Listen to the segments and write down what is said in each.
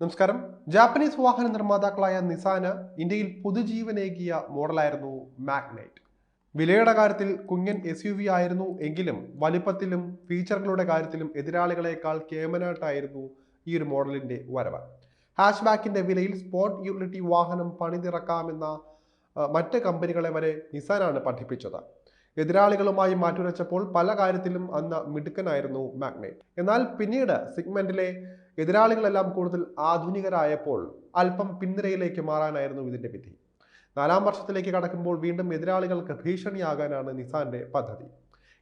നമസ്കാരം. ജാപ്പനീസ് വാഹന നിർമ്മാതാക്കളായ നിസാന ഇന്ത്യയിൽ പുതുജീവനേകിയ മോഡലായിരുന്നു മാഗ്നൈറ്റ്. വിലയുടെ കാര്യത്തിൽ കുഞ്ഞൻ എസ് യു വി ആയിരുന്നു എങ്കിലും വലിപ്പത്തിലും ഫീച്ചറുകളുടെ കാര്യത്തിലും എതിരാളികളെക്കാൾ കേമനായിട്ടായിരുന്നു ഈ ഒരു മോഡലിന്റെ വരവ്. ഹാഷ് ബാക്കിന്റെ വിലയിൽ സ്പോർട്ട് യൂട്ടിലിറ്റി വാഹനം പണിതിറക്കാമെന്ന മറ്റ് കമ്പനികളെ വരെ നിസാനാണ് പഠിപ്പിച്ചത്. എതിരാളികളുമായി മാറ്റുരച്ചപ്പോൾ പല കാര്യത്തിലും അന്ന് മിടുക്കനായിരുന്നു മാഗ്നൈറ്റ്. എന്നാൽ പിന്നീട് സിഗ്മെന്റിലെ എതിരാളികളെല്ലാം കൂടുതൽ ആധുനികരായപ്പോൾ അല്പം പിൻനിരയിലേക്ക് മാറാനായിരുന്നു ഇതിന്റെ വിധി. നാലാം വർഷത്തിലേക്ക് കടക്കുമ്പോൾ വീണ്ടും എതിരാളികൾക്ക് ഭീഷണിയാകാനാണ് നിസാന്റെ പദ്ധതി.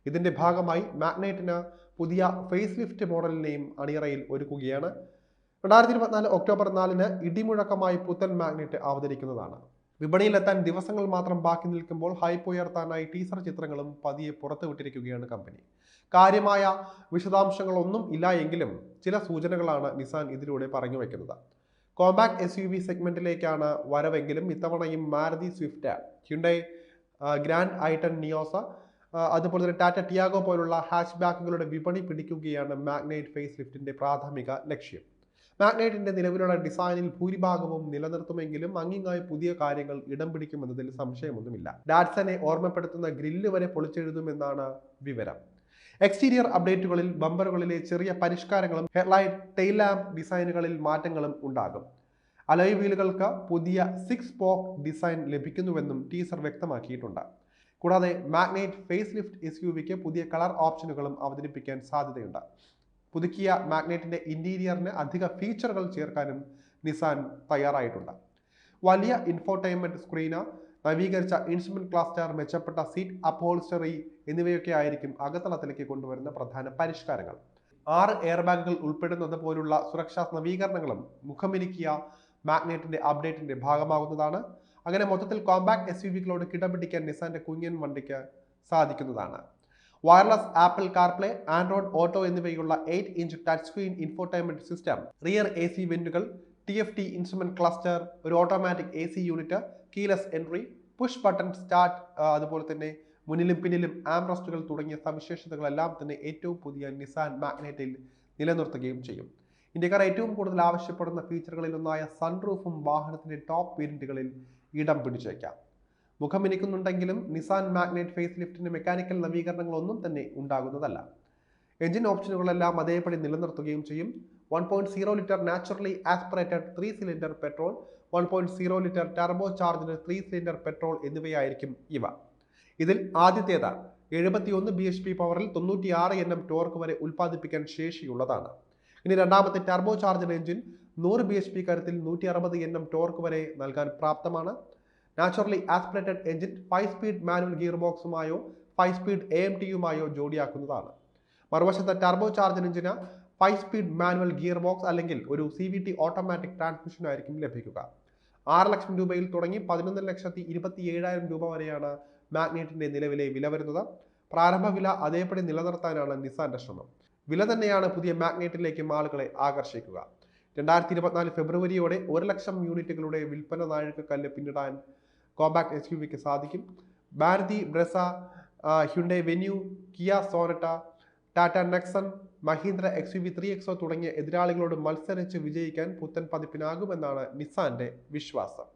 ഇതിന്റെ ഭാഗമായി മാഗ്നൈറ്റിന് പുതിയ ഫേസ് ലിഫ്റ്റ് മോഡലിനെയും അണിയറയിൽ ഒരുക്കുകയാണ്. രണ്ടായിരത്തി ഇരുപത്തിനാല് ഒക്ടോബർ നാലിന് ഇടിമുഴക്കമായി പുത്തൻ മാഗ്നറ്റ് അവതരിക്കുന്നതാണ്. വിപണിയിലെത്താൻ ദിവസങ്ങൾ മാത്രം ബാക്കി നിൽക്കുമ്പോൾ ഹൈപ്പ് ഉയർത്താനായി ടീസർ ചിത്രങ്ങളും പതിയെ പുറത്തുവിട്ടിരിക്കുകയാണ് കമ്പനി കാര്യമായ വിശദാംശങ്ങളൊന്നും ഇല്ല എങ്കിലും ചില സൂചനകളാണ് നിസാൻ ഇതിലൂടെ പറഞ്ഞു വെക്കുന്നത്. കോമ്പാക്ട് എസ് യു വി സെഗ്മെന്റിലേക്കാണ് വരവെങ്കിലും ഇത്തവണയും Maruti Swift Hyundai Grand i ten Nios അതുപോലെ തന്നെ ടാറ്റ ടിയാഗോ പോലുള്ള ഹാച്ച് ബാക്കുകളുടെ വിപണി പിടിക്കുകയാണ് മാഗ്നൈറ്റ് ഫേസ് ലിഫ്റ്റിന്റെ പ്രാഥമിക ലക്ഷ്യം. മാഗ്നൈറ്റിന്റെ നിലവിലുള്ള ഡിസൈനിൽ ഭൂരിഭാഗവും നിലനിർത്തുമെങ്കിലും അങ്ങിങ്ങായി പുതിയ കാര്യങ്ങൾ ഇടം പിടിക്കുമെന്നതിൽ സംശയമൊന്നുമില്ല. ഡാറ്റ്സനെ ഓർമ്മപ്പെടുത്തുന്ന ഗ്രില്ല് വരെ പൊളിച്ചെഴുതുമെന്നാണ് വിവരം. എക്സ്റ്റീരിയർ അപ്ഡേറ്റുകളിൽ ബമ്പറുകളിലെ ചെറിയ പരിഷ്കാരങ്ങളും ഹെഡ്ലൈറ്റ് ടെയിൽ ഡിസൈനുകളിൽ മാറ്റങ്ങളും ഉണ്ടാകും. അലോയ് വീലുകൾക്ക് പുതിയ സിക്സ് പോക്ക് ഡിസൈൻ ലഭിക്കുന്നുവെന്നും ടീസർ വ്യക്തമാക്കിയിട്ടുണ്ട്. കൂടാതെ Magnite face lift S U വിക്ക് പുതിയ കളർ ഓപ്ഷനുകളും അവതരിപ്പിക്കാൻ സാധ്യതയുണ്ട്. പുതുക്കിയ മാഗ്നറ്റിന്റെ ഇന്റീരിയറിന് അധിക ഫീച്ചറുകൾ ചേർക്കാനും നിസാൻ തയ്യാറായിട്ടുണ്ട്. വലിയ ഇൻഫോർടൈൻമെന്റ് സ്ക്രീന് നവീകരിച്ച ഇൻസ്ട്രുമെന്റ് ക്ലാസ്റ്റർ മെച്ചപ്പെട്ട സീറ്റ് അപ്പോൾസ്റ്ററി എന്നിവയൊക്കെ ആയിരിക്കും അകത്തളത്തിലേക്ക് കൊണ്ടുവരുന്ന പ്രധാന പരിഷ്കാരങ്ങൾ. ആറ് എയർ ബാഗുകൾ ഉൾപ്പെടുന്നത് പോലുള്ള സുരക്ഷാ നവീകരണങ്ങളും മുഖമിരിക്കിയ മാഗ്നറ്റിന്റെ അപ്ഡേറ്റിന്റെ ഭാഗമാകുന്നതാണ്. അങ്ങനെ മൊത്തത്തിൽ കോമ്പാക്ട് എസ് യു വികളോട് കിടപിടിക്കാൻ നിസാന്റെ കുഞ്ഞൻ വണ്ടിക്ക് സാധിക്കുന്നതാണ്. Wireless Apple CarPlay Android Auto എന്നിവയുള്ള eight inch touch screen infotainment system rear A C വെന്റുകൾ T F T instrument cluster ഒരു automatic A C unit keyless entry push button start അതുപോലെ തന്നെ മുന്നിലും പിന്നിലും ആംറസ്റ്റുകൾ തുടങ്ങിയ സവിശേഷതകളെല്ലാം തന്നെ ഏറ്റവും പുതിയ നിസാൻ മാഗ്നറ്റിൽ നിലനിർത്തുകയും ചെയ്യും. ഇന്ത്യക്കാർ ഏറ്റവും കൂടുതൽ ആവശ്യപ്പെടുന്ന ഫീച്ചറുകളിൽ ഒന്നായ സൺറൂഫും വാഹനത്തിന്റെ ടോപ്പ് വേരിയന്റുകളിൽ ഇടം പിടിച്ചേക്കാം. മുഖമിനിക്കുന്നുണ്ടെങ്കിലും നിസാൻ മാഗ്നറ്റ് ഫേസ് ലിഫ്റ്റിന്റെ മെക്കാനിക്കൽ നവീകരണങ്ങളൊന്നും തന്നെ ഉണ്ടാകുന്നതല്ല. എഞ്ചിൻ ഓപ്ഷനുകളെല്ലാം അതേപടി നിലനിർത്തുകയും ചെയ്യും. One point zero litre naturally aspirated three cylinder petrol one point zero litre turbo charged three cylinder petrol എന്നിവയായിരിക്കും ഇവ. ഇതിൽ ആദ്യത്തേത് എഴുപത്തിയൊന്ന് ബി എച്ച് പി പവറിൽ തൊണ്ണൂറ്റിയാറ് എൻ എം ടോർക്ക് വരെ ഉൽപ്പാദിപ്പിക്കാൻ ശേഷിയുള്ളതാണ്. ഇനി രണ്ടാമത്തെ ടർബോ ചാർജർ എഞ്ചിൻ നൂറ് ബി എച്ച് പി കരുത്തിൽ നൂറ്റി അറുപത് എൻ എം ടോർക്ക് വരെ നൽകാൻ പ്രാപ്തമാണ്. Naturally aspirated engine five speed manual gear ബോക്സുമായോ five speed A M ടിയുമായോ ജോഡിയാക്കുന്നതാണ്. മറുവശത്ത് ടർബോ ചാർജർ എഞ്ചിന് five speed manual gear box അല്ലെങ്കിൽ ഒരു C V T automatic transmission ആയിരിക്കും ലഭിക്കുക. ആറ് ലക്ഷം രൂപയിൽ തുടങ്ങി പതിനൊന്ന് ലക്ഷത്തി ഇരുപത്തി ഏഴായിരം രൂപ വരെയാണ് മാഗ്നറ്റിന്റെ നിലവിലെ വില വരുന്നത്. പ്രാരംഭ വില അതേപടി നിലനിർത്താനാണ് നിസാന്റെ ശ്രമം. വില തന്നെയാണ് പുതിയ മാഗ്നറ്റിലേക്കും ആളുകളെ ആകർഷിക്കുക. രണ്ടായിരത്തി ഇരുപത്തിനാല് ഫെബ്രുവരിയോടെ ഒരു ലക്ഷം യൂണിറ്റുകളുടെ വിൽപ്പന നാഴികക്കല്ല് പിന്നിടാൻ കോമ്പാക്ട് എസ് യു വിക്ക് സാധിക്കും. Bharati Brezza Hyundai Venue Kia Sonet Tata Nexon Mahindra X U V three XO തുടങ്ങിയ എതിരാളികളോട് മത്സരിച്ച് വിജയിക്കാൻ പുത്തൻ പതിപ്പിനാകുമെന്നാണ് നിസാന്റെ വിശ്വാസം.